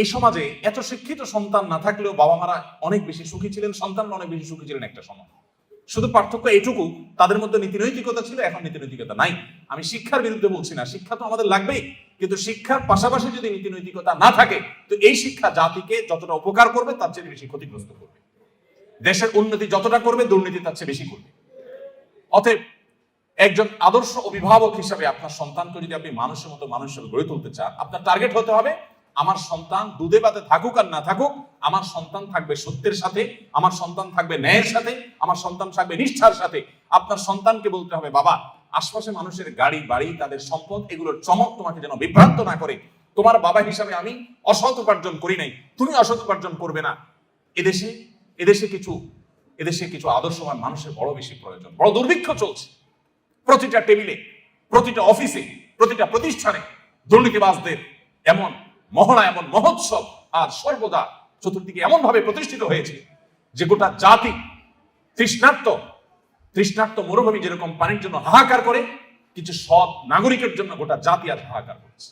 এই সমাজে এত শিক্ষিত সন্তান না থাকলেও বাবা মারা অনেক বেশি সুখী ছিলেন, সন্তানরা অনেক বেশি সুখী ছিলেন একটা সময়। শুধু পার্থক্য এটুকু, তাদের মধ্যে নীতি নৈতিকতা ছিল, এখন নীতি নৈতিকতা নাই। আমি শিক্ষার বিরুদ্ধে বলছি না, শিক্ষা তো আমাদের লাগবেই, কিন্তু শিক্ষার পাশাপাশি যদি নীতি নৈতিকতা না থাকে, তো এই শিক্ষা জাতিকে যতটা উপকার করবে, তার চেয়ে বেশি ক্ষতিগ্রস্ত করবে। দেশের উন্নতি যতটা করবে, দুর্নীতি তার চেয়ে বেশি করবে। অতএব, একজন আদর্শ অভিভাবক হিসাবে আপনার সন্তানকে যদি আপনি মানুষের মতো মানুষ হিসেবে গড়ে তুলতে চান, আপনার টার্গেট হতে হবে আমার সন্তান দুধে পাতে থাকুক আর না থাকুক, আমার সন্তান থাকবে সত্যের সাথে, আমার সন্তান থাকবে ন্যায়ের সাথে, আমার সন্তান থাকবে নিষ্ঠার সাথে। আপনার সন্তানকে বলতে হবে, বাবা, আশপাশে মানুষের গাড়ি, বাড়ি, তাদের সম্পদ, এগুলোর চমক তোমাকে যেন বিভ্রান্ত না করে। তোমার বাবা হিসাবে আমি অসৎ উপার্জন করি নাই। তুমি অসৎ উপার্জন করবে না। এদেশে এদেশে কিছু এদেশে কিছু আদর্শবান মানুষের বড় বেশি প্রয়োজন, বড় দুর্ভিক্ষ চলছে। প্রতিটা টেবিলে, প্রতিটা অফিসে, প্রতিটা প্রতিষ্ঠানে দুর্নীতিবাজদের এমন মহড়া এমন মহোৎসব আর সর্বদা চতুর্দিকে এমন ভাবে প্রতিষ্ঠিত হয়েছে যে গোটা জাতি তৃষ্ণার্ত তৃষ্ণার্ত মরুভূমি যেরকম পানির জন্য হাহাকার করে, কিছু সৎ নাগরিকের জন্য গোটা জাতি আজ হাহাকার করছে।